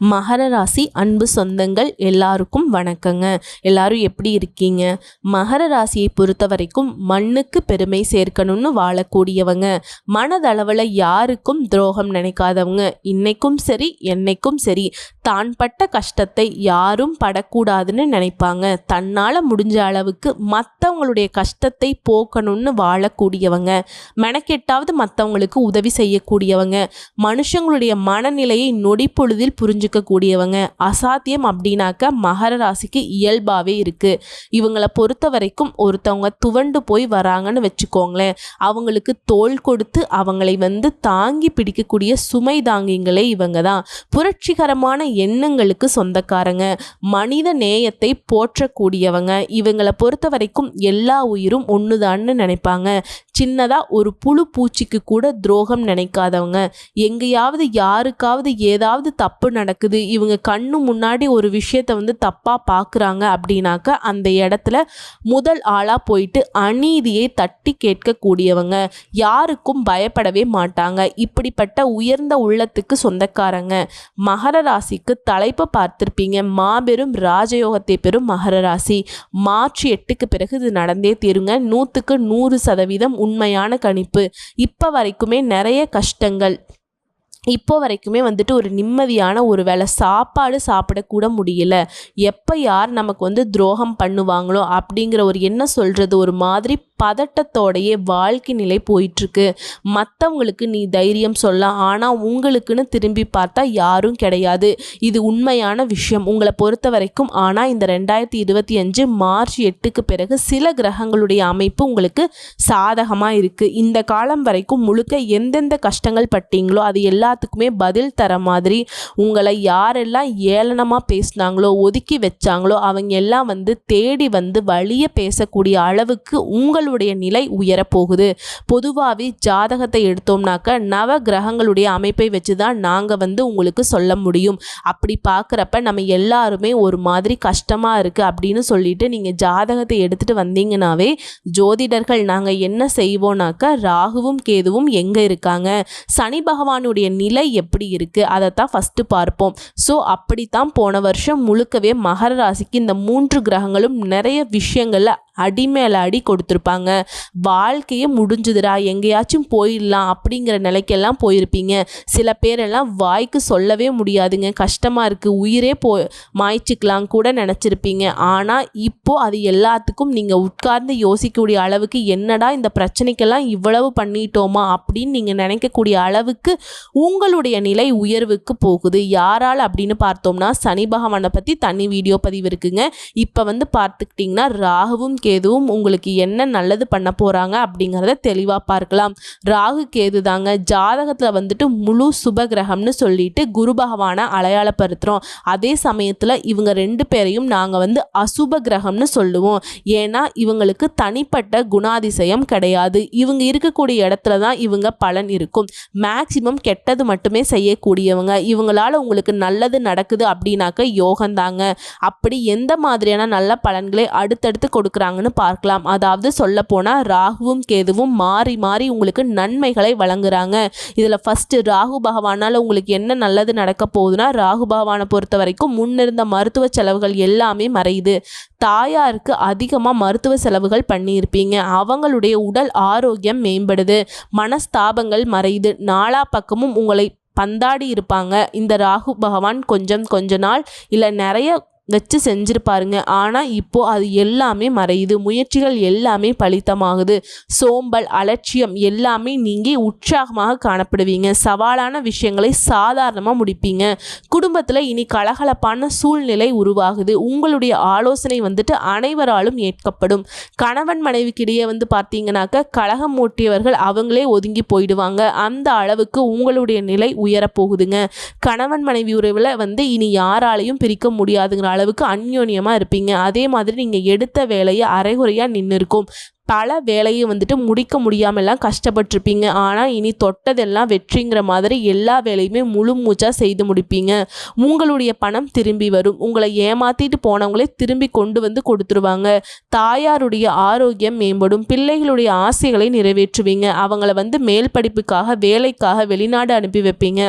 மகர ராசி அன்பு சொந்தங்கள் எல்லாருக்கும் வணக்கங்க. எல்லாரும் எப்படி இருக்கீங்க? மகர ராசியை பொறுத்த வரைக்கும் மண்ணுக்கு பெருமை சேர்க்கணும்னு வாழக்கூடியவங்க. மனதளவில் யாருக்கும் துரோகம் நினைக்காதவங்க. இன்னைக்கும் சரி என்னைக்கும் சரி. தான் பட்ட கஷ்டத்தை யாரும் படக்கூடாதுன்னு நினைப்பாங்க. தன்னால் முடிஞ்ச அளவுக்கு மற்றவங்களுடைய கஷ்டத்தை போக்கணும்னு வாழக்கூடியவங்க. மெனக்கெட்டாவது மற்றவங்களுக்கு உதவி செய்யக்கூடியவங்க. மனுஷங்களுடைய மனநிலையை நொடி புரி புரிஞ்சிக்கக்கூடியவங்க. அசாத்தியம் அப்படின்னாக்க மகர ராசிக்கு இயல்பாகவே இருக்குது இவங்களை பொறுத்த வரைக்கும் ஒருத்தவங்க துவண்டு போய் வராங்கன்னு வச்சுக்கோங்களேன். அவங்களுக்கு தோல் கொடுத்து அவங்களை வந்து தாங்கி பிடிக்கக்கூடிய சுமை தாங்கிங்களே இவங்க தான். புரட்சிகரமான எண்ணங்களுக்கு சொந்தக்காரங்க. மனித நேயத்தை போற்றக்கூடியவங்க. இவங்களை பொறுத்த வரைக்கும் எல்லா உயிரும் ஒன்றுதான்னு நினைப்பாங்க. சின்னதாக ஒரு புழு பூச்சிக்கு கூட துரோகம் நினைக்காதவங்க. எங்கேயாவது யாருக்காவது ஏதாவது தப்பு நடக்குது இவங்க கண்ணு முன்னாடி ஒரு விஷயத்தை வந்து தப்பாக பார்க்குறாங்க அப்படின்னாக்க அந்த இடத்துல முதல் ஆளாக போயிட்டு அநீதியை தட்டி கேட்கக்கூடியவங்க. யாருக்கும் பயப்படவே மாட்டாங்க. இப்படிப்பட்ட உயர்ந்த உள்ளத்துக்கு சொந்தக்காரங்க. மகர ராசிக்கு தலைப்பை பார்த்துருப்பீங்க. மாபெரும் ராஜயோகத்தை பெறும் மகர ராசி. மார்ச் எட்டுக்கு பிறகு இது நடந்தே தீருங்க. நூற்றுக்கு நூறு சதவீதம் உண்மையான கணிப்பு. இப்போ வரைக்குமே நிறைய கஷ்டங்கள். இப்போ வரைக்குமே வந்துட்டு ஒரு நிம்மதியான ஒரு வேளை சாப்பாடு சாப்பிடக்கூட முடியல. எப்போ யார் நமக்கு வந்து துரோகம் பண்ணுவாங்களோ அப்படிங்கிற ஒரு என்ன சொல்கிறது ஒரு மாதிரி பதட்டத்தோடையே வாழ்க்கை நிலை போயிட்டுருக்கு. மற்றவங்களுக்கு நீ தைரியம் சொல்லலாம் ஆனால் உங்களுக்குன்னு திரும்பி பார்த்தா யாரும் கிடையாது. இது உண்மையான விஷயம். உங்களை பொறுத்த வரைக்கும் ஆனால் இந்த ரெண்டாயிரத்தி இருபத்தி அஞ்சு மார்ச் எட்டுக்கு பிறகு சில கிரகங்களுடைய அமைப்பு உங்களுக்கு சாதகமாக இருக்குது இந்த காலம் வரைக்கும் முழுக்க எந்தெந்த கஷ்டங்கள் பட்டீங்களோ அது எல்லாத்துக்குமே பதில் தர மாதிரி உங்களை யாரெல்லாம் ஏளனமாக பேசினாங்களோ ஒதுக்கி வச்சாங்களோ அவங்க எல்லாம் வந்து தேடி வந்து வழியை பேசக்கூடிய அளவுக்கு உங்களுடைய உங்களுடைய நிலை உயரப்போகுது. பொதுவாகவே ஜாதகத்தை எடுத்தோம்னாக்க நவ கிரகங்களுடைய அமைப்பை வச்சு தான் நாங்கள் வந்து உங்களுக்கு சொல்ல முடியும். அப்படி பார்க்குறப்ப நம்ம எல்லாருமே ஒரு மாதிரி கஷ்டமாக இருக்குது அப்படின்னு சொல்லிட்டு நீங்கள் ஜாதகத்தை எடுத்துகிட்டு வந்தீங்கன்னாவே ஜோதிடர்கள் நாங்கள் என்ன செய்வோம்னாக்க ராகுவும் கேதுவும் எங்கே இருக்காங்க? சனி பகவானுடைய நிலை எப்படி இருக்குது அதைத்தான் ஃபஸ்ட்டு பார்ப்போம். ஸோ அப்படித்தான் போன வருஷம் முழுக்கவே மகர ராசிக்கு இந்த மூன்று கிரகங்களும் நிறைய விஷயங்களில் அடி மேலே அடி கொடுத்துருப்பாங்க. வாழ்க்கையே முடிஞ்சுதுடா எங்கேயாச்சும் போயிடலாம் அப்படிங்கிற நிலைக்கெல்லாம் போயிருப்பீங்க. சில பேரெல்லாம் வாய்க்கு சொல்லவே முடியாதுங்க. கஷ்டமாக இருக்குது உயிரே போ மாய்ச்சிக்கலாம் கூட நினச்சிருப்பீங்க. ஆனால் இப்போது அது எல்லாத்துக்கும் நீங்கள் உட்கார்ந்து யோசிக்கக்கூடிய அளவுக்கு என்னடா இந்த பிரச்சனைக்கெல்லாம் இவ்வளவு பண்ணிட்டோமா அப்படின்னு நீங்கள் நினைக்கக்கூடிய அளவுக்கு உங்களுடைய நிலை உயர்வுக்கு போகுது. யாரால் அப்படின்னு பார்த்தோம்னா சனி பகவானை பற்றி தனி வீடியோ பதிவு இருக்குங்க. இப்போ வந்து பார்த்துக்கிட்டிங்கன்னா ராகுவும் கேதுவும் உங்களுக்கு என்ன நல்லது பண்ண போகிறாங்க அப்படிங்கிறத தெளிவாக பார்க்கலாம். ராகு கேது தாங்க. ஜாதகத்தில் வந்துட்டு முழு சுப கிரகம்னு சொல்லிட்டு குரு பகவானை அடையாளப்படுத்துகிறோம் அதே சமயத்தில் இவங்க ரெண்டு பேரையும் நாங்கள் வந்து அசுப கிரகம்னு சொல்லுவோம். ஏன்னா இவங்களுக்கு தனிப்பட்ட குணாதிசயம் கிடையாது. இவங்க இருக்கக்கூடிய இடத்துல தான் இவங்க பலன் இருக்கும். மேக்சிமம் கெட்டது மட்டுமே செய்யக்கூடியவங்க. இவங்களால் உங்களுக்கு நல்லது நடக்குது அப்படின்னாக்க யோகந்தாங்க அப்படி எந்த மாதிரியான நல்ல பலன்களை அடுத்தடுத்து கொடுக்குறாங்க பண்ணுறாங்கன்னு பார்க்கலாம். அதாவது சொல்லப்போனால் ராகுவும் கேதுவும் மாறி மாறி உங்களுக்கு நன்மைகளை வழங்குறாங்க. இதில் ஃபஸ்ட்டு ராகு பகவானால் உங்களுக்கு என்ன நல்லது நடக்க போகுதுன்னா ராகு பகவானை பொறுத்த வரைக்கும் முன்னிருந்த மருத்துவ செலவுகள் எல்லாமே மறையுது. தாயாருக்கு அதிகமாக மருத்துவ செலவுகள் பண்ணியிருப்பீங்க. அவங்களுடைய உடல் ஆரோக்கியம் மேம்படுது. மனஸ்தாபங்கள் மறையுது. நாலா பக்கமும் உங்களை பந்தாடி இருப்பாங்க. இந்த ராகு பகவான் கொஞ்சம் கொஞ்ச நாள் இல்லை நிறைய வச்சு செஞ்சுருப்பாருங்க. ஆனால் இப்போது அது எல்லாமே மறையுது. முயற்சிகள் எல்லாமே பலித்தமாகுது. சோம்பல் அலட்சியம் எல்லாமே நீங்கள் உற்சாகமாக காணப்படுவீங்க. சவாலான விஷயங்களை சாதாரணமாக முடிப்பீங்க. குடும்பத்தில் இனி கலகலப்பான சூழ்நிலை உருவாகுது. உங்களுடைய ஆலோசனை வந்துட்டு அனைவராலும் ஏற்கப்படும். கணவன் மனைவிக்கிடையே வந்து பார்த்தீங்கன்னாக்க கழகம் மூட்டியவர்கள் அவங்களே ஒதுங்கி போயிடுவாங்க. அந்த அளவுக்கு உங்களுடைய நிலை உயரப்போகுதுங்க. கணவன் மனைவி உறவில் வந்து இனி யாராலையும் பிரிக்க முடியாதுங்கிற அளவுக்கு அந்யோன்யமாக இருப்பீங்க. அதே மாதிரி நீங்கள் எடுத்த வேலையை அரைகுறையாக நின்று இருக்கும் பல வேலையை வந்துட்டு முடிக்க முடியாமலாம் கஷ்டப்பட்டிருப்பீங்க. ஆனால் இனி தொட்டதெல்லாம் வெற்றிங்கிற மாதிரி எல்லா வேலையுமே முழு மூச்சாக செய்து முடிப்பீங்க. உங்களுடைய பணம் திரும்பி வரும். உங்களை ஏமாற்றிட்டு போனவங்களே திரும்பி கொண்டு வந்து கொடுத்துருவாங்க. தாயாருடைய ஆரோக்கியம் மேம்படும். பிள்ளைகளுடைய ஆசைகளை நிறைவேற்றுவீங்க. அவங்கள வந்து மேல் படிப்புக்காக வேலைக்காக வெளிநாடு அனுப்பி வைப்பீங்க.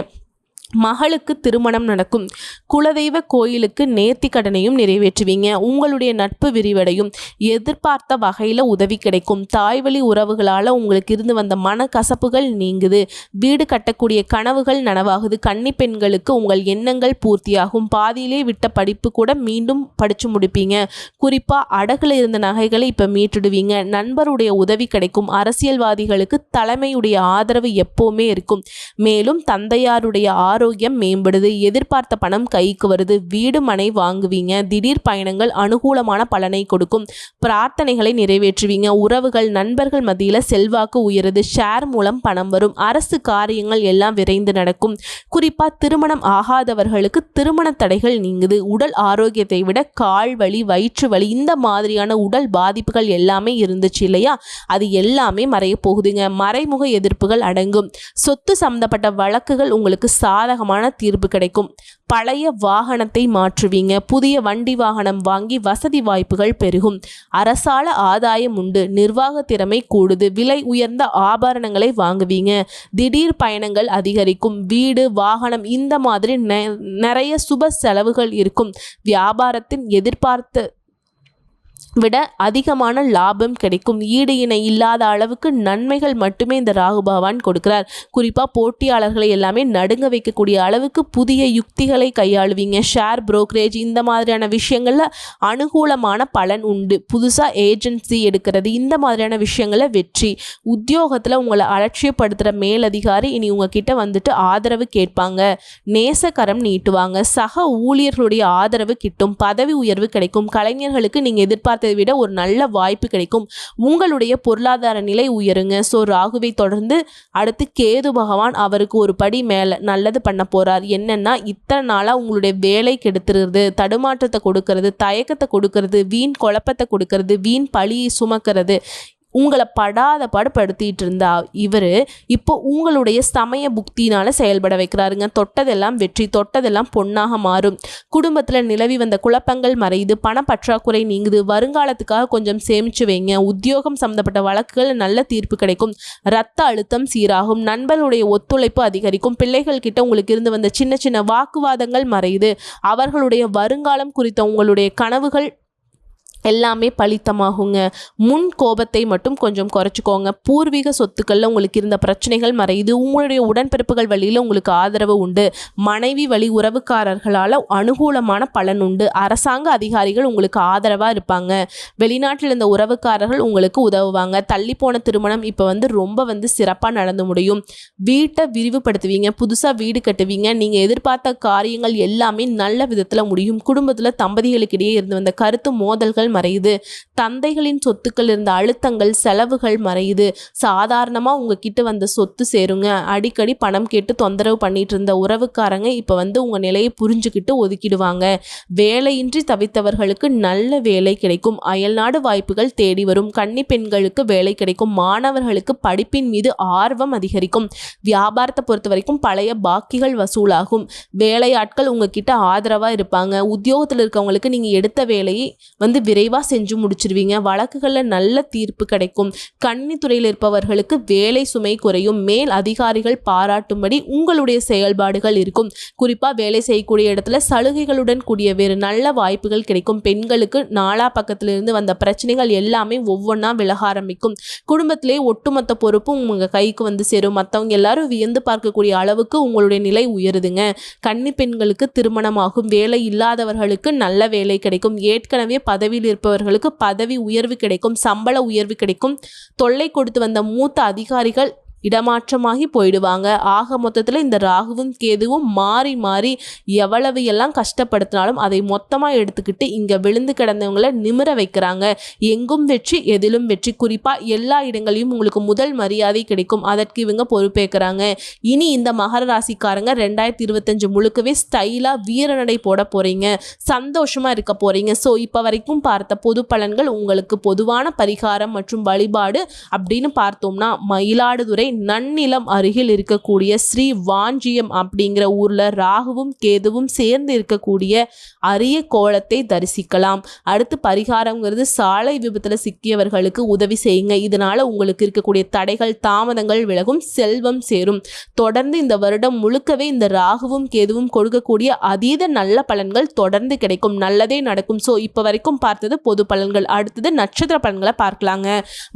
மகளுக்கு திருமணம் நடக்கும். குலதெய்வ கோயிலுக்கு நேர்த்தி கடனையும் நிறைவேற்றுவீங்க. உங்களுடைய நட்பு விரிவடையும். எதிர்பார்த்த வகையில் உதவி கிடைக்கும். தாய்வழி உறவுகளால் உங்களுக்கு இருந்து வந்த மனக்கசப்புகள் நீங்குது. வீடு கட்டக்கூடிய கனவுகள் நனவாகுது. கன்னி பெண்களுக்கு உங்கள் எண்ணங்கள் பூர்த்தியாகும். பாதியிலே விட்ட படிப்பு கூட மீண்டும் படித்து முடிப்பீங்க. குறிப்பாக அடகுல இருந்த நகைகளை இப்போ மீட்டுடுவீங்க. நண்பருடைய உதவி கிடைக்கும். அரசியல்வாதிகளுக்கு தலைமையுடைய ஆதரவு எப்போவுமே இருக்கும். மேலும் தந்தையாருடைய ஆரோக்கியம் மேம்படுது. எதிர்பார்த்த பணம் கைக்கு வருது. வீடு மனை வாங்குவீங்க. திடீர் பயணங்கள் அனுகூலமான பலனை கொடுக்கும். பிரார்த்தனைகளை நிறைவேற்றுவீங்க. உறவுகள் நண்பர்கள் மத்தியில் செல்வாக்கு உயருது. ஷேர் மூலம் பணம் வரும். அரசு காரியங்கள் எல்லாம் விரைந்து நடக்கும். குறிப்பாக திருமணம் ஆகாதவர்களுக்கு திருமண தடைகள் நீங்குது. உடல் ஆரோக்கியத்தை விட கால் வலி வயிற்று வலி இந்த மாதிரியான உடல் பாதிப்புகள் எல்லாமே இருந்துச்சு இல்லையா? அது எல்லாமே மறைய போகுதுங்க. மறைமுக எதிர்ப்புகள் அடங்கும். சொத்து சம்பந்தப்பட்ட வழக்குகள் உங்களுக்கு சாதகமான தீர்ப்பு கிடைக்கும். பழைய வாகனத்தை மாற்றுவீங்க. புதிய வண்டி வாகனம் வாங்கி வசதி வாய்ப்புகள் பெருகும். அரசால ஆதாயம் உண்டு. நிர்வாக திறமை கூடுது. விலை உயர்ந்த ஆபரணங்களை வாங்குவீங்க. திடீர் பயணங்கள் அதிகரிக்கும். வீடு வாகனம் இந்த மாதிரி நிறைய சுப செலவுகள் இருக்கும். வியாபாரத்தின் எதிர்பார்த்த விட அதிகமான லாபம் கிடைக்கும். ஈடு இணை இல்லாத அளவுக்கு நன்மைகள் மட்டுமே இந்த ராகு பகவான் கொடுக்கிறார். குறிப்பாக போட்டியாளர்களை எல்லாமே நடுங்க வைக்கக்கூடிய அளவுக்கு புதிய யுக்திகளை கையாளுவீங்க. ஷேர் புரோக்கரேஜ் இந்த மாதிரியான விஷயங்களில் அனுகூலமான பலன் உண்டு. புதுசாக ஏஜென்சி எடுக்கிறது இந்த மாதிரியான விஷயங்களில் வெற்றி. உத்தியோகத்தில் உங்களை அலட்சியப்படுத்துகிற மேலதிகாரி இனி உங்ககிட்ட வந்துட்டு ஆதரவு கேட்பாங்க. நேசக்கரம் நீட்டுவாங்க. சக ஊழியர்களுடைய ஆதரவு கிட்டும். பதவி உயர்வு கிடைக்கும். கலைஞர்களுக்கு நீங்கள் எதிர்பார்த்த எதிர்பார்த்ததை விட ஒரு நல்ல வாய்ப்பு கிடைக்கும். உங்களுடைய பொருளாதார நிலை உயருங்க. ஸோ ராகுவை தொடர்ந்து அடுத்து கேது பகவான் அவருக்கு ஒரு படி மேலே நல்லது பண்ண போகிறார் என்னென்னா இத்தனை நாளாக உங்களுடைய வேலை கெடுத்துருது தடுமாற்றத்தை கொடுக்கறது தயக்கத்தை கொடுக்கறது வீண் குழப்பத்தை கொடுக்கறது வீண் பழியை சுமக்கிறது. உங்களை படாத பாடுபடுத்திட்டு இருந்தா இவர் இப்போ உங்களுடைய சமய புக்தினால் செயல்பட வைக்கிறாருங்க. தொட்டதெல்லாம் வெற்றி தொட்டதெல்லாம் பொன்னாக மாறும். குடும்பத்தில் நிலவி வந்த குழப்பங்கள் மறையுது பண பற்றாக்குறை நீங்குது. வருங்காலத்துக்காக கொஞ்சம் சேமிச்சு வைங்க. உத்தியோகம் சம்மந்தப்பட்ட வழக்குகள் நல்ல தீர்ப்பு கிடைக்கும். ரத்த அழுத்தம் சீராகும். நண்பர்களுடைய ஒத்துழைப்பு அதிகரிக்கும். பிள்ளைகள் கிட்ட உங்களுக்கு இருந்து வந்த சின்ன சின்ன வாக்குவாதங்கள் மறையுது. அவர்களுடைய வருங்காலம் குறித்த உங்களுடைய கனவுகள் எல்லாமே பலித்தமாகுங்க. முன் கோபத்தை மட்டும் கொஞ்சம் குறைச்சிக்கோங்க. பூர்வீக சொத்துக்களில் உங்களுக்கு இருந்த பிரச்சனைகள் மறையுது. உங்களுடைய உடன்பிறப்புகள் வழியில் உங்களுக்கு ஆதரவு உண்டு. மனைவி வழி உறவுக்காரர்களால் அனுகூலமான பலன் உண்டு. அரசாங்க அதிகாரிகள் உங்களுக்கு ஆதரவாக இருப்பாங்க. வெளிநாட்டில் இருந்த உறவுக்காரர்கள் உங்களுக்கு உதவுவாங்க. தள்ளி போன திருமணம் இப்போ வந்து ரொம்ப வந்து சிறப்பாக நடந்து முடியும். வீட்டை விரிவுபடுத்துவீங்க. புதுசாக வீடு கட்டுவீங்க. நீங்கள் எதிர்பார்த்த காரியங்கள் எல்லாமே நல்ல விதத்தில் முடியும். குடும்பத்தில் தம்பதிகளுக்கிடையே இருந்து வந்த கருத்து மோதல்கள் மறையுது. தந்தைகளின் சொத்துக்கள் இருந்த அழுத்தங்கள் செலவுகள் மறையுது. சாதாரணமாக உங்ககிட்ட வந்த சொத்து சேருங்க. அடிக்கடி பணம் கேட்டு தொந்தரவு பண்ணிட்டு இருந்த உறவுக்காரங்க இப்போ வந்து உங்கள் நிலையை புரிஞ்சுக்கிட்டு ஒதுக்கிடுவாங்க. வேலையின்றி தவித்தவர்களுக்கு நல்ல வேலை கிடைக்கும். அயல்நாடு வாய்ப்புகள் தேடி வரும். கன்னி பெண்களுக்கு வேலை கிடைக்கும். மாணவர்களுக்கு படிப்பின் மீது ஆர்வம் அதிகரிக்கும். வியாபாரத்தை பொறுத்த வரைக்கும் பழைய பாக்கிகள் வசூலாகும். வேலையாட்கள் உங்ககிட்ட ஆதரவாக இருப்பாங்க. உத்தியோகத்தில் இருக்கவங்களுக்கு நீங்கள் எடுத்த வேலையை வந்து விரை விரைவாக செஞ்சு முடிச்சிருவீங்க. வழக்குகளில் நல்ல தீர்ப்பு கிடைக்கும். கன்னித்துறையில் இருப்பவர்களுக்கு வேலை சுமை குறையும். மேல் அதிகாரிகள் பாராட்டும்படி உங்களுடைய செயல்பாடுகள் இருக்கும். குறிப்பாக வேலை செய்யக்கூடிய இடத்துல சலுகைகளுடன் கூடிய வேறு நல்ல வாய்ப்புகள் கிடைக்கும். பெண்களுக்கு நாலா பக்கத்திலிருந்து வந்த பிரச்சனைகள் எல்லாமே ஒவ்வொன்றா விலக ஆரம்பிக்கும். குடும்பத்திலே ஒட்டுமொத்த பொறுப்பும் உங்கள் கைக்கு வந்து சேரும். மற்றவங்க எல்லாரும் வியந்து பார்க்கக்கூடிய அளவுக்கு உங்களுடைய நிலை உயருதுங்க. கன்னி பெண்களுக்கு திருமணமாகும். வேலை இல்லாதவர்களுக்கு நல்ல வேலை கிடைக்கும். ஏற்கனவே பதவியில் இருப்பவர்களுக்கு பதவி உயர்வு கிடைக்கும் சம்பள உயர்வு கிடைக்கும். தொல்லை கொடுத்து வந்த மூத்த அதிகாரிகள் இடமாற்றமாகி போயிடுவாங்க. ஆக மொத்தத்தில் இந்த ராகுவும் கேதுவும் மாறி மாறி எவ்வளவு எல்லாம் கஷ்டப்படுத்தினாலும் அதை மொத்தமாக எடுத்துக்கிட்டு இங்கே விழுந்து கிடந்தவங்களை நிமிர வைக்கிறாங்க. எங்கும் வெற்றி எதிலும் வெற்றி. குறிப்பாக எல்லா இடங்களையும் உங்களுக்கு முதல் மரியாதை கிடைக்கும். அதற்கு இவங்க பொறுப்பேற்கிறாங்க. இனி இந்த மகர ராசிக்காரங்க ரெண்டாயிரத்தி இருபத்தஞ்சு முழுக்கவே ஸ்டைலாக வீரநடை போட போகிறீங்க சந்தோஷமாக இருக்க போகிறீங்க ஸோ இப்போ வரைக்கும் பார்த்த பொது பலன்கள் உங்களுக்கு பொதுவான பரிகாரம் மற்றும் வழிபாடு அப்படின்னு பார்த்தோம்னா மயிலாடுதுறை நன்னிலம் அருகில் இருக்கக்கூடிய ஸ்ரீ வாஞ்சியம் அப்படிங்கிற ஊரில் ராகுவும் கேதுவும் சேர்ந்து இருக்கக்கூடிய அரிய கோலத்தை தரிசிக்கலாம். அடுத்து பரிகாரங்கிறது சாலை விபத்தில் சிக்கியவர்களுக்கு உதவி செய்யுங்க. இதனால் உங்களுக்கு இருக்கக்கூடிய தடைகள் தாமதங்கள் விலகும் செல்வம் சேரும். தொடர்ந்து இந்த வருடம் முழுக்கவே இந்த ராகுவும் கேதுவும் கொடுக்கக்கூடிய அதீத நல்ல பலன்கள் தொடர்ந்து கிடைக்கும். நல்லதே நடக்கும். ஸோ இப்போ வரைக்கும் பார்த்தது பொது பலன்கள். அடுத்தது நட்சத்திர பலன்களை பார்க்கலாங்க.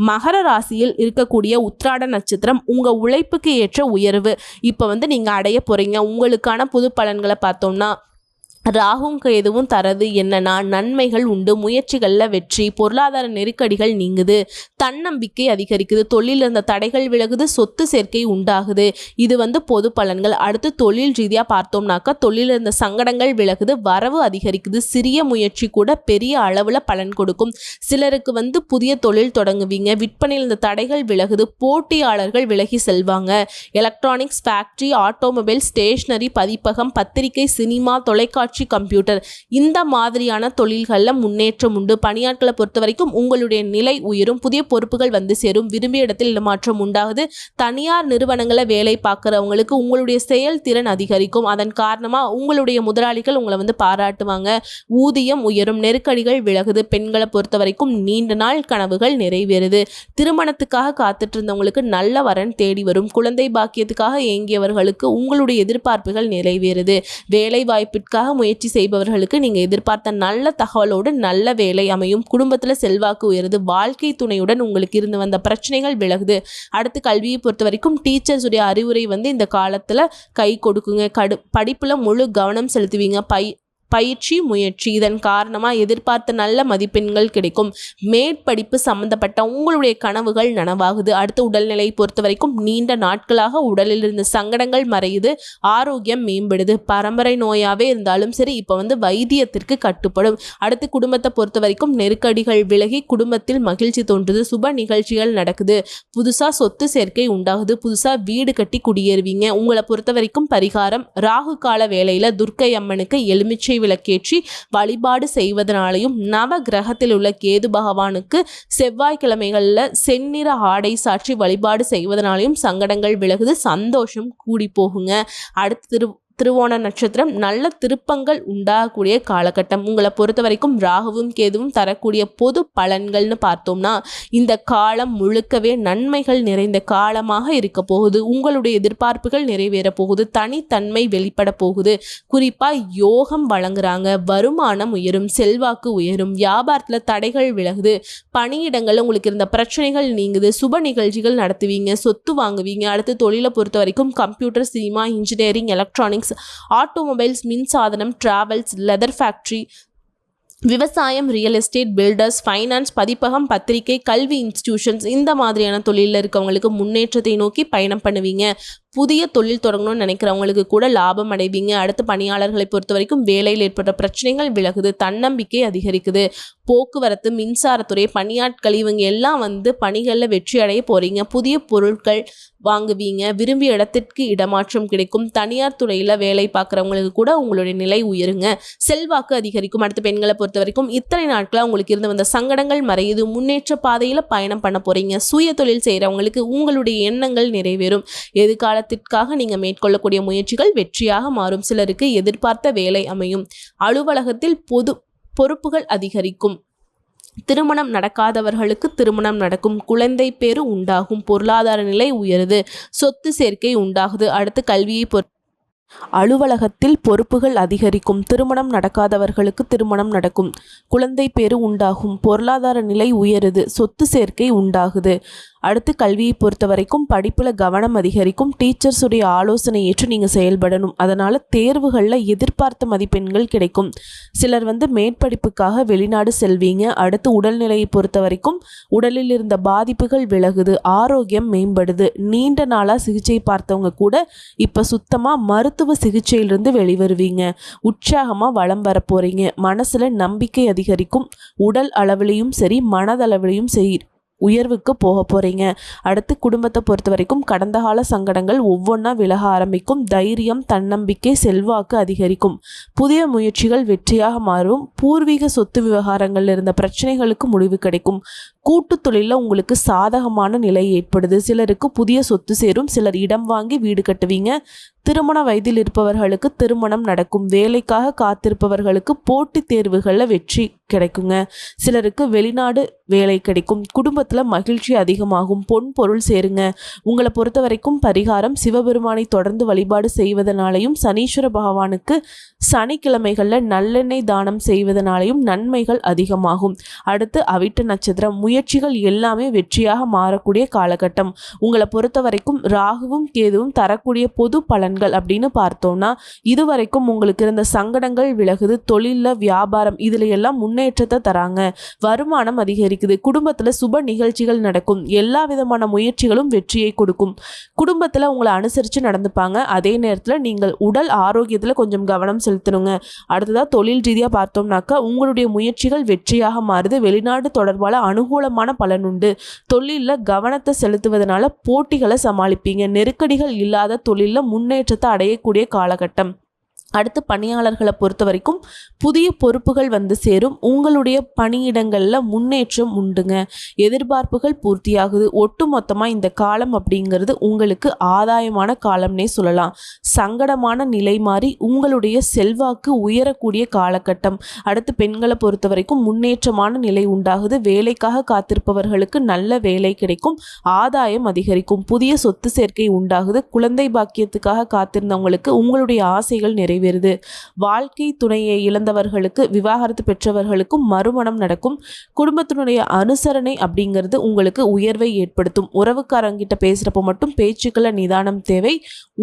மகர ராசியில் இருக்கக்கூடிய உத்ராட நட்சத்திரம் உங்கள் உழைப்புக்கு ஏற்ற உயர்வு. இப்போ வந்து நீங்கள் அடைய போகிறீங்க உங்களுக்கான புது பலன்களை பார்த்தோம்னா ராகும் கேதுவும் தரது என்னன்னா நன்மைகள் உண்டு முயற்சிகளில் வெற்றி பொருளாதார நெருக்கடிகள் நீங்குது தன்னம்பிக்கை அதிகரிக்குது தொழிலில் இருந்த தடைகள் விலகுது சொத்து சேர்க்கை உண்டாகுது. இது வந்து பொது பலன்கள். அடுத்து தொழில் ரீதியாக பார்த்தோம்னாக்கா தொழிலில் இருந்த சங்கடங்கள் விலகுது வரவு அதிகரிக்குது சிறிய முயற்சி கூட பெரிய அளவில் பலன் கொடுக்கும். சிலருக்கு வந்து புதிய தொழில் தொடங்குவீங்க விற்பனையில் இருந்த தடைகள் விலகுது போட்டியாளர்கள் விலகி செல்வாங்க. எலக்ட்ரானிக்ஸ் ஃபேக்ட்ரி ஆட்டோமொபைல் ஸ்டேஷ்னரி பதிப்பகம் பத்திரிகை சினிமா தொலைக்காட்சி கம்ப்யூட்டர். இந்த மாதிரியான தொழில்களில் முன்னேற்றம் உண்டு. பணியாட்களை பொறுத்த வரைக்கும் உங்களுடைய நிலை உயரும். புதிய பொறுப்புகள் வந்து சேரும். விரும்பிய இடத்தில் இடமாற்றம் உண்டாகுது. தனியார் நிறுவனங்களை வேலை பார்க்குறவங்களுக்கு உங்களுடைய செயல்திறன் அதிகரிக்கும். அதன் காரணமாக உங்களுடைய முதலாளிகள் உங்களை வந்து பாராட்டுவாங்க. ஊதியம் உயரும். நெருக்கடிகள் விலகுது. பெண்களை பொறுத்த வரைக்கும் நீண்ட நாள் கனவுகள் நிறைவேறுது. திருமணத்துக்காக காத்துட்டு இருந்தவங்களுக்கு நல்ல வரன் தேடி வரும். குழந்தை பாக்கியத்துக்காக ஏங்கியவர்களுக்கு உங்களுடைய எதிர்பார்ப்புகள் நிறைவேறுது. வேலை வாய்ப்பிற்காக முயற்சி முயற்சி செய்பவர்களுக்கு நீங்கள் எதிர்பார்த்த நல்ல தகவலோடு நல்ல வேலை அமையும். குடும்பத்தில் செல்வாக்கு உயருது. வாழ்க்கை துணையுடன் உங்களுக்கு இருந்து வந்த பிரச்சனைகள் விலகுது. அடுத்து கல்வியை பொறுத்த வரைக்கும் டீச்சர்ஸுடைய அறிவுரை வந்து இந்த காலத்தில் கை கொடுக்குங்க. கடு படிப்பில் முழு கவனம் செலுத்துவீங்க. பை பயிற்சி முயற்சி இதன் காரணமாக எதிர்பார்த்த நல்ல மதிப்பெண்கள் கிடைக்கும். மேற்படிப்பு சம்பந்தப்பட்ட உங்களுடைய கனவுகள் நனவாகுது. அடுத்து உடல்நிலை பொறுத்த வரைக்கும் நீண்ட நாட்களாக உடலில் இருந்த சங்கடங்கள் மறையுது. ஆரோக்கியம் மேம்படுது. பரம்பரை நோயாகவே இருந்தாலும் சரி இப்போ வந்து வைத்தியத்திற்கு கட்டுப்படும். அடுத்து குடும்பத்தை பொறுத்த வரைக்கும் நெருக்கடிகள் விலகி குடும்பத்தில் மகிழ்ச்சி தோன்றுது. சுப நிகழ்ச்சிகள் நடக்குது. புதுசாக சொத்து சேர்க்கை உண்டாகுது. புதுசாக வீடு கட்டி குடியேறுவீங்க. உங்களை பொறுத்த வரைக்கும் பரிகாரம் ராகு கால வேளையில் துர்க்கை அம்மனுக்கு எலுமிச்சை விளக்கேற்றி வழிபாடு செய்வதனாலையும் நவ கிரகத்தில் உள்ள கேது பகவானுக்கு செவ்வாய்க்கிழமைகளில் செந்நிற ஆடை சாற்றி வழிபாடு செய்வதனாலையும் சங்கடங்கள் விலகுது சந்தோஷம் கூடி போகுங்க. அடுத்து திரு திருவோண நட்சத்திரம் நல்ல திருப்பங்கள் உண்டாகக்கூடிய காலகட்டம். உங்களை பொறுத்த வரைக்கும் ராகுவும் கேதுவும் தரக்கூடிய பொது பலன்கள்னு பார்த்தோம்னா இந்த காலம் முழுக்கவே நன்மைகள் நிறைந்த காலமாக இருக்க போகுது. உங்களுடைய எதிர்பார்ப்புகள் நிறைவேற போகுது. தனித்தன்மை வெளிப்பட போகுது. குறிப்பாக யோகம் வழங்குறாங்க. வருமானம் உயரும் செல்வாக்கு உயரும் வியாபாரத்தில் தடைகள் விலகுது. பணியிடங்களில் உங்களுக்கு இருந்த பிரச்சனைகள் நீங்குது. சுப நிகழ்ச்சிகள் நடத்துவீங்க சொத்து வாங்குவீங்க. அடுத்து தொழிலை பொறுத்த வரைக்கும் computer cinema engineering electronics automobiles மின்சாதனம் travels leather factory விவசாயம் ரியல் எஸ்டேட் பில்டர்ஸ் ஃபைனான்ஸ் பதிப்பகம் பத்திரிகை கல்வி இன்ஸ்டிடியூஷன்ஸ் இந்த மாதிரியான தொழிலில் இருக்கவங்களுக்கு முன்னேற்றத்தை நோக்கி பயணம் பண்ணுவீங்க. புதிய தொழில் தொடங்கணும்னு நினைக்கிறவங்களுக்கு கூட லாபம் அடைவீங்க. அடுத்து பணியாளர்களை பொறுத்த வரைக்கும் வேலையில் ஏற்பட்ட பிரச்சனைகள் விலகுது. தன்னம்பிக்கை அதிகரிக்குது. போக்குவரத்து மின்சாரத்துறை பணியாட்கள் இவங்க எல்லாம் வந்து பணிகளில் வெற்றி அடைய போகிறீங்க புதிய பொருட்கள் வாங்குவீங்க. விரும்பிய இடத்திற்கு இடமாற்றம் கிடைக்கும். தனியார் துறையில் வேலை பார்க்குறவங்களுக்கு கூட உங்களுடைய நிலை உயருங்க. செல்வாக்கு அதிகரிக்கும். அடுத்த பெண்களை பொறுத்த வரைக்கும் இத்தனை நாட்களாக உங்களுக்கு இருந்து வந்த சங்கடங்கள் மறையுது. முன்னேற்ற பாதையில் பயணம் பண்ண போகிறீங்க சுய தொழில் செய்கிறவங்களுக்கு உங்களுடைய எண்ணங்கள் நிறைவேறும். எதிர்கால எதிர்காலத்திற்காக நீங்கள் மேற்கொள்ளக்கூடிய முயற்சிகள் வெற்றியாக மாறும். சிலருக்கு எதிர்பார்த்த வேலை அமையும். அலுவலகத்தில் பொது பொறுப்புகள் அதிகரிக்கும். திருமணம் நடக்காதவர்களுக்கு திருமணம் நடக்கும். குழந்தை பேரு உண்டாகும். பொருளாதார நிலை உயருது. சொத்து சேர்க்கை உண்டாகுது. அடுத்து கல்வியை பொறு அலுவலகத்தில் பொறுப்புகள் அதிகரிக்கும். திருமணம் நடக்காதவர்களுக்கு திருமணம் நடக்கும். குழந்தை பேரு உண்டாகும். பொருளாதார நிலை உயருது. சொத்து சேர்க்கை உண்டாகுது. அடுத்து கல்வியை பொறுத்த வரைக்கும் படிப்பில் கவனம் அதிகரிக்கும். டீச்சர்ஸுடைய ஆலோசனை ஏற்று நீங்கள் செயல்படணும். அதனால் தேர்வுகளில் எதிர்பார்த்த மதிப்பெண்கள் கிடைக்கும். சிலர் வந்து மேற்படிப்புக்காக வெளிநாடு செல்வீங்க. அடுத்து உடல்நிலையை பொறுத்த வரைக்கும் உடலில் இருந்த பாதிப்புகள் விலகுது. ஆரோக்கியம் மேம்படுது. நீண்ட நாளாக சிகிச்சை பார்த்தவங்க கூட இப்போ சுத்தமாக மருத்துவ சிகிச்சையிலிருந்து வெளிவருவீங்க. உற்சாகமாக வளம் வர போகிறீங்க மனசில் நம்பிக்கை அதிகரிக்கும். உடல் அளவிலையும் சரி மனதளவிலையும் சரி உயர்வுக்கு போக போகிறீங்க அடுத்து குடும்பத்தை பொறுத்த வரைக்கும் கடந்த கால சங்கடங்கள் ஒவ்வொன்றா விலக ஆரம்பிக்கும். தைரியம் தன்னம்பிக்கை செல்வாக்கு அதிகரிக்கும். புதிய முயற்சிகள் வெற்றியாக மாறும். பூர்வீக சொத்து விவகாரங்களில் இருந்த பிரச்சனைகளுக்கு முடிவு கிடைக்கும். கூட்டு தொழிலில் உங்களுக்கு சாதகமான நிலை ஏற்படுது. சிலருக்கு புதிய சொத்து சேரும். சிலர் இடம் வாங்கி வீடு கட்டுவீங்க. திருமண வயதில் இருப்பவர்களுக்கு திருமணம் நடக்கும். வேலைக்காக காத்திருப்பவர்களுக்கு போட்டித் தேர்வுகளில் வெற்றி கிடைக்குங்க. சிலருக்கு வெளிநாடு வேலை கிடைக்கும். குடும்பத்தில் மகிழ்ச்சி அதிகமாகும். பொன் பொருள் சேருங்க. உங்களை பொறுத்த வரைக்கும் பரிகாரம் சிவபெருமானை தொடர்ந்து வழிபாடு செய்வதனாலையும் சனீஸ்வர பகவானுக்கு சனிக்கிழமைகளில் நல்லெண்ணெய் தானம் செய்வதனாலையும் நன்மைகள் அதிகமாகும். அடுத்து அவிட்ட நட்சத்திரம். முயற்சிகள் எல்லாமே வெற்றியாக மாறக்கூடிய காலகட்டம். உங்களை பொறுத்த வரைக்கும் ராகுவும் கேதுவும் தரக்கூடிய பொது பலன் பலன்கள் அப்படின்னு பார்த்தோம்னா இதுவரைக்கும் உங்களுக்கு இருந்த சங்கடங்கள் விலகுது தொழிலில் வியாபாரம் இதில் எல்லாம் முன்னேற்றத்தை தராங்க. வருமானம் அதிகரிக்குது குடும்பத்தில் சுப நிகழ்ச்சிகள் நடக்கும் எல்லா விதமான முயற்சிகளும் வெற்றியை கொடுக்கும். குடும்பத்தில் உங்களை அனுசரித்து நடந்துப்பாங்க அதே நேரத்தில் நீங்கள் உடல் ஆரோக்கியத்தில் கொஞ்சம் கவனம் செலுத்தணுங்க. அடுத்ததாக தொழில் ரீதியாக பார்த்தோம்னாக்கா உங்களுடைய முயற்சிகள் வெற்றியாக மாறுது வெளிநாடு தொடர்பான அனுகூலமான பலன் உண்டு. தொழிலில் கவனத்தை செலுத்துவதனால போட்டிகளை சமாளிப்பீங்க நெருக்கடிகள் இல்லாத தொழிலில் முன்னேற்றத்தை அடையக்கூடிய காலகட்டம். அடுத்து பணியாளர்களை பொறுத்த வரைக்கும் புதிய பொறுப்புகள் வந்து சேரும். உங்களுடைய பணியிடங்களில் முன்னேற்றம் உண்டுங்க. எதிர்பார்ப்புகள் பூர்த்தியாகுது. ஒட்டு மொத்தமாக இந்த காலம் அப்படிங்கிறது உங்களுக்கு ஆதாயமான காலம்னே சொல்லலாம். சங்கடமான நிலை மாறி உங்களுடைய செல்வாக்கு உயரக்கூடிய காலகட்டம். அடுத்து பெண்களை பொறுத்த வரைக்கும் முன்னேற்றமான நிலை உண்டாகுது. வேலைக்காக காத்திருப்பவர்களுக்கு நல்ல வேலை கிடைக்கும். ஆதாயம் அதிகரிக்கும். புதிய சொத்து சேர்க்கை உண்டாகுது. குழந்தை பாக்கியத்துக்காக காத்திருந்தவங்களுக்கு உங்களுடைய ஆசைகள் நிறைவேறும். நிறைவேறுது வாழ்க்கை துணையை இழந்தவர்களுக்கு விவாகரத்து பெற்றவர்களுக்கும் மறுமணம் நடக்கும். குடும்பத்தினுடைய அனுசரணை அப்படிங்கிறது உங்களுக்கு உயர்வை ஏற்படுத்தும். உறவுக்காரங்கிட்ட பேசுகிறப்போ மட்டும் பேச்சுக்களை நிதானம் தேவை.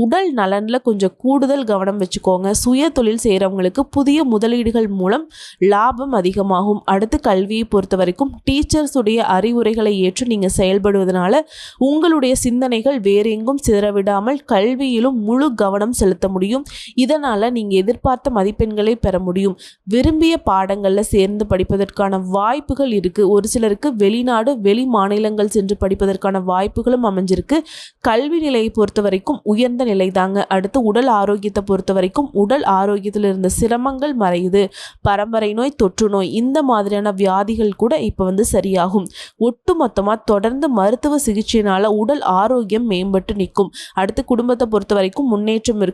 உடல் நலனில் கொஞ்சம் கூடுதல் கவனம் வச்சுக்கோங்க. சுய தொழில் செய்கிறவங்களுக்கு புதிய முதலீடுகள் மூலம் லாபம் அதிகமாகும். அடுத்து கல்வியை பொறுத்த வரைக்கும் டீச்சர்ஸுடைய அறிவுரைகளை ஏற்று நீங்கள் செயல்படுவதனால உங்களுடைய சிந்தனைகள் வேறெங்கும் சிதறவிடாமல் கல்வியிலும் முழு கவனம் செலுத்த முடியும். இதனால் நீங்கள் எதிர்பார்த்த மதிப்பெண்களை பெற முடியும். விரும்பிய பாடங்களில் சேர்ந்து படிப்பதற்கான வாய்ப்புகள் இருக்குது ஒரு சிலருக்கு வெளிநாடு வெளி மாநிலங்கள் சென்று படிப்பதற்கான வாய்ப்புகளும் அமைஞ்சிருக்கு. கல்வி நிலையை பொறுத்த வரைக்கும் உயர்ந்த நிலை தாங்க அடுத்து உடல் ஆரோக்கியத்தை பொறுத்த வரைக்கும் உடல் ஆரோக்கியத்தில் இருந்த சிரமங்கள் மறையுது. பரம்பரை நோய் தொற்று நோய் இந்த மாதிரியான வியாதிகள் கூட இப்போ வந்து சரியாகும். ஒட்டு மொத்தமாக தொடர்ந்து மருத்துவ சிகிச்சையினால உடல் ஆரோக்கியம் மேம்பட்டு நிற்கும். அடுத்து குடும்பத்தை பொறுத்த வரைக்கும் முன்னேற்றம் இருக்கு.